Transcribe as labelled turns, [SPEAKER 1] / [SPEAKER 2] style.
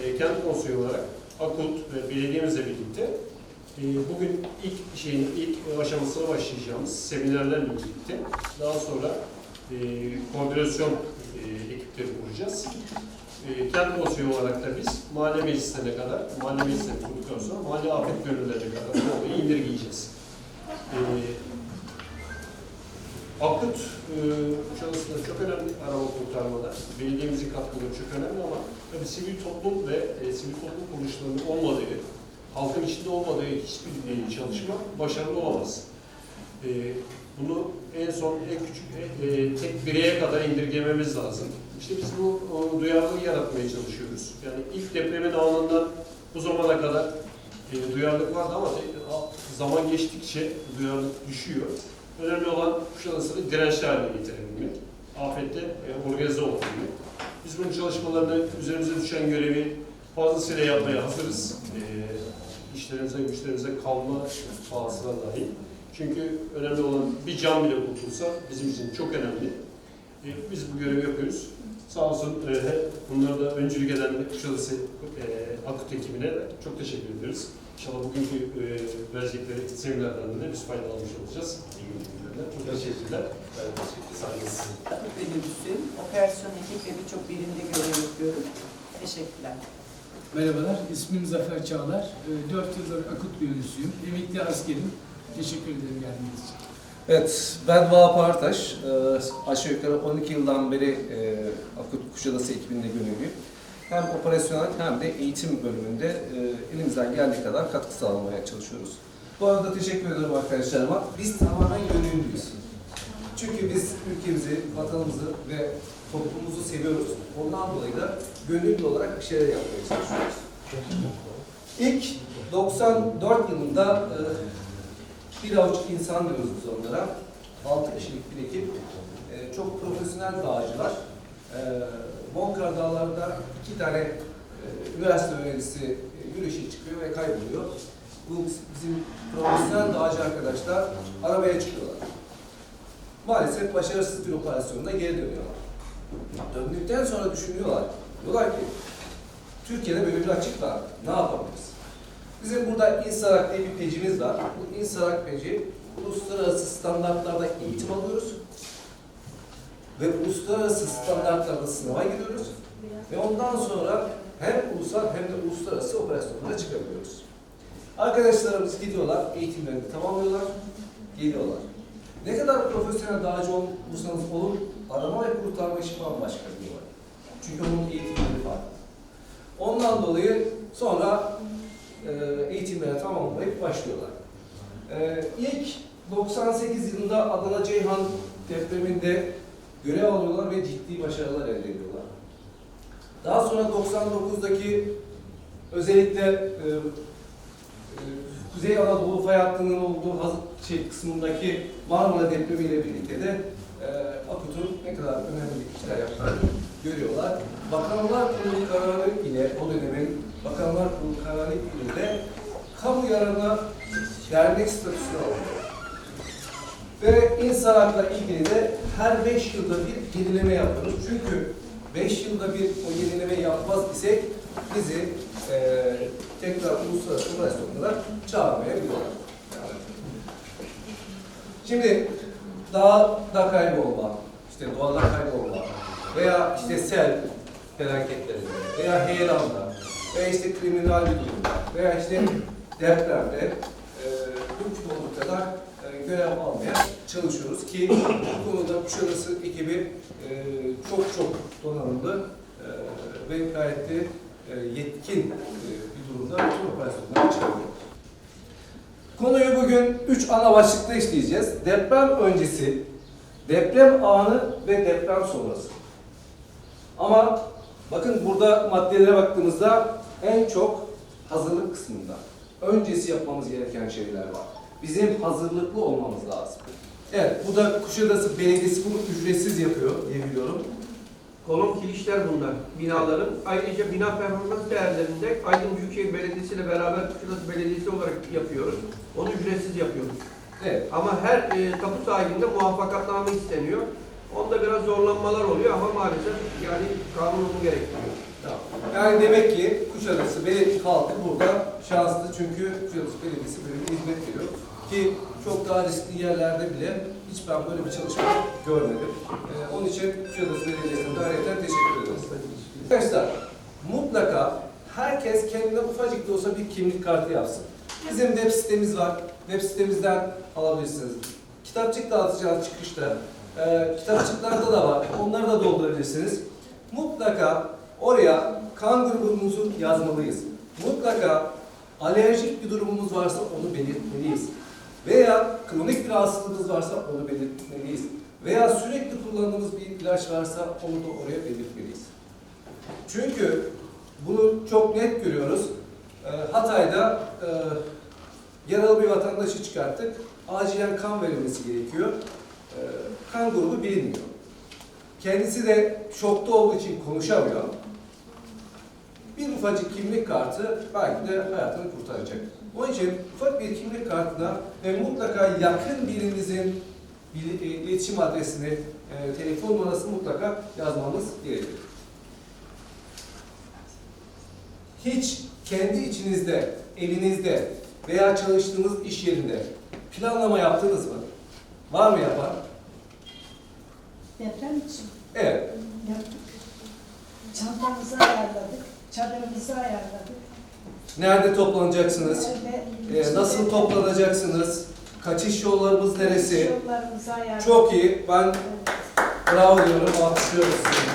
[SPEAKER 1] e, kent konseyi olarak Akut ve belediyemizle birlikte e, bugün ilk şeyin ilk aşamasına başlayacağımız seminerlerle birlikte daha sonra e, koordinasyon e, ekipleri kuracağız. E, kent konseyi olarak da biz mahalle meclislerine kadar, mahalle meclislerini kurduktan sonra mahalle afet gönüllerine kadar indirgeyeceğiz. E, Akut e, çalışmaları çok önemli arama kurtarmada. Belediyemizin katkıları çok önemli ama tabii sivil toplum ve e, sivil toplum kuruluşlarının olmadığı, halkın içinde olmadığı hiçbir e, çalışma başarılı olamaz. E, bunu en son en küçük e, e, tek bireye kadar indirgememiz lazım. İşte biz bu o, duyarlılığı yaratmaya çalışıyoruz. Yani ilk depremin anından bu zamana kadar e, duyarlılık vardı ama e, zaman geçtikçe duyarlılık düşüyor. Önemli olan Kuşadası'nı dirençli haline getirebilmek, afette e, organize olabilmek. Biz bunun çalışmalarını, üzerimize düşen görevi fazlasıyla yapmaya hazırız. E, işlerimize, güçlerimize kalma pahasına dahi. Çünkü önemli olan bir can bile kurtulsa bizim için çok önemli. E, biz bu görevi yapıyoruz. Sağ olsun e, bunları da öncülük eden Kuşadası e, Akut ekibine de çok teşekkür ediyoruz. İnşallah bugünkü e, verecekleri seminerden de biz fayda almış olacağız. Çok teşekkürler. Ben teşekkür ederim.
[SPEAKER 2] Akut Minibüs'ün operasyon ekip ve birçok birimde görev yapıyorum. Teşekkürler.
[SPEAKER 3] Merhabalar, ismim Zafer Çağlar. 4 yıldır akut mühendisiyim. Emekli askerim. Teşekkür ederim geldiğiniz için.
[SPEAKER 4] Evet, ben Vahap Artaş. Ee, aşağı yukarı 12 yıldan beri e, Akut Kuşadası ekibinde gönüllüyüm. Hem operasyonel hem de eğitim bölümünde e, elimizden geldiği kadar katkı sağlamaya çalışıyoruz. Bu arada teşekkür ederim arkadaşlarıma. Biz tamamen gönüllüyüz. Çünkü biz ülkemizi, vatanımızı ve toplumumuzu seviyoruz. Ondan dolayı da gönüllü olarak bir şeyler yapmaya çalışıyoruz. İlk 94 yılında e, bir avuç insan diyoruz biz onlara. 6 kişilik bir ekip. Ee, çok profesyonel dağcılar. Ee, Bonkar Dağları'nda iki tane e, üniversite öğrencisi e, yürüyüşe çıkıyor ve kayboluyor. Bu bizim profesyonel dağcı arkadaşlar arabaya çıkıyorlar. Maalesef başarısız bir operasyonda geri dönüyorlar. Döndükten sonra düşünüyorlar. Diyorlar ki Türkiye'de böyle bir açık var. Ne yapabiliriz? Bizim burada İnsarak diye bir pecimiz var. Bu İnsarak peci uluslararası standartlarda eğitim alıyoruz. Ve uluslararası standartlarda sınava giriyoruz. Ve ondan sonra hem ulusal hem de uluslararası operasyonlara çıkabiliyoruz. Arkadaşlarımız gidiyorlar, eğitimlerini tamamlıyorlar, geliyorlar. Ne kadar profesyonel dağcı olursanız olun, arama ve kurtarma işi bambaşka bir olay. Çünkü onun eğitimleri farklı. Ondan dolayı sonra e, eğitimlere tamamlayıp başlıyorlar. E, ilk 98 yılında Adana Ceyhan depreminde görev alıyorlar ve ciddi başarılar elde ediyorlar. Daha sonra 99'daki özellikle e, e, Kuzey Anadolu fay hattının olduğu şey kısmındaki Marmara depremiyle birlikte de e, Akut'un ne kadar önemli işler yaptığını görüyorlar. Bakanlar Kurulu kararı ile o dönemin Bakanlar Kurulu kararı ile kamu yararına dernek statüsünü alıyor. Ve insanlarla ilgili de her beş yılda bir yenileme yapıyoruz. Çünkü beş yılda bir o yenilemeyi yapmaz isek bizi eee tekrar uluslararası operasyonlara çağırmayabiliyorlar. Şimdi dağda kaybolma, işte doğada kaybolma veya işte sel felaketlerinde veya heyelanda veya işte kriminal bir durumda veya işte depremde e, mümkün olduğu kadar e, görev almaya çalışıyoruz ki bu konuda Kuşadası ekibi e, çok çok donanımlı e, ve gayet de e, yetkin e, bir durumda bütün operasyonları çıkarıyor. Konuyu bugün üç ana başlıkta işleyeceğiz. Deprem öncesi, deprem anı ve deprem sonrası. Ama bakın burada maddelere baktığımızda en çok hazırlık kısmında. Öncesi yapmamız gereken şeyler var. Bizim hazırlıklı olmamız lazım. Evet, bu da Kuşadası Belediyesi bunu ücretsiz yapıyor diye biliyorum.
[SPEAKER 5] Kolon kilişler bunlar binaların. Ayrıca bina performans değerlerinde Aydın Büyükşehir Belediyesi ile beraber Kuşadası Belediyesi olarak yapıyoruz. Onu ücretsiz yapıyoruz.
[SPEAKER 4] Evet,
[SPEAKER 5] Ama her e, tapu sahibinde muvaffakatname isteniyor. Onda biraz zorlanmalar oluyor ama maalesef yani kanun onu gerektiriyor.
[SPEAKER 4] Yani demek ki Kuşadası Belediye halkı burada şanslı çünkü Kuşadası Belediyesi böyle bir hizmet veriyor. Ki çok daha riskli yerlerde bile hiç ben böyle bir çalışma görmedim. Ee, onun için Kuşadası Belediyesi'ne ayrıca teşekkür ederiz. Arkadaşlar mutlaka herkes kendine ufacık da olsa bir kimlik kartı yapsın. Bizim web sitemiz var. Web sitemizden alabilirsiniz. Kitapçık dağıtacağız çıkışta. Ee, kitapçıklarda da var. Onları da doldurabilirsiniz. Mutlaka oraya kan grubumuzu yazmalıyız. Mutlaka alerjik bir durumumuz varsa onu belirtmeliyiz. Veya kronik bir rahatsızlığımız varsa onu belirtmeliyiz. Veya sürekli kullandığımız bir ilaç varsa onu da oraya belirtmeliyiz. Çünkü bunu çok net görüyoruz. Ee, Hatay'da e, yaralı bir vatandaşı çıkarttık. Acilen kan verilmesi gerekiyor. Ee, kan grubu bilinmiyor. Kendisi de şokta olduğu için konuşamıyor. Bir ufacık kimlik kartı belki de hayatını kurtaracak. Onun için ufak bir kimlik kartına ve mutlaka yakın birinizin e, iletişim adresini, e, telefon numarasını mutlaka yazmanız gerekiyor. Hiç kendi içinizde, evinizde veya çalıştığınız iş yerinde planlama yaptınız mı? Var mı yapan?
[SPEAKER 6] Deprem için
[SPEAKER 4] Evet.
[SPEAKER 6] yaptık. Çantamızı ayarladık, çadırımızı ayarladık.
[SPEAKER 4] Nerede toplanacaksınız?
[SPEAKER 6] Nerede-
[SPEAKER 4] Ee, nasıl toplanacaksınız? Kaçış yollarımız neresi?
[SPEAKER 6] Yollarımızı ayarladık.
[SPEAKER 4] Çok iyi. Ben
[SPEAKER 6] Evet.
[SPEAKER 4] bravo diyorum. Alkışlıyoruz sizi.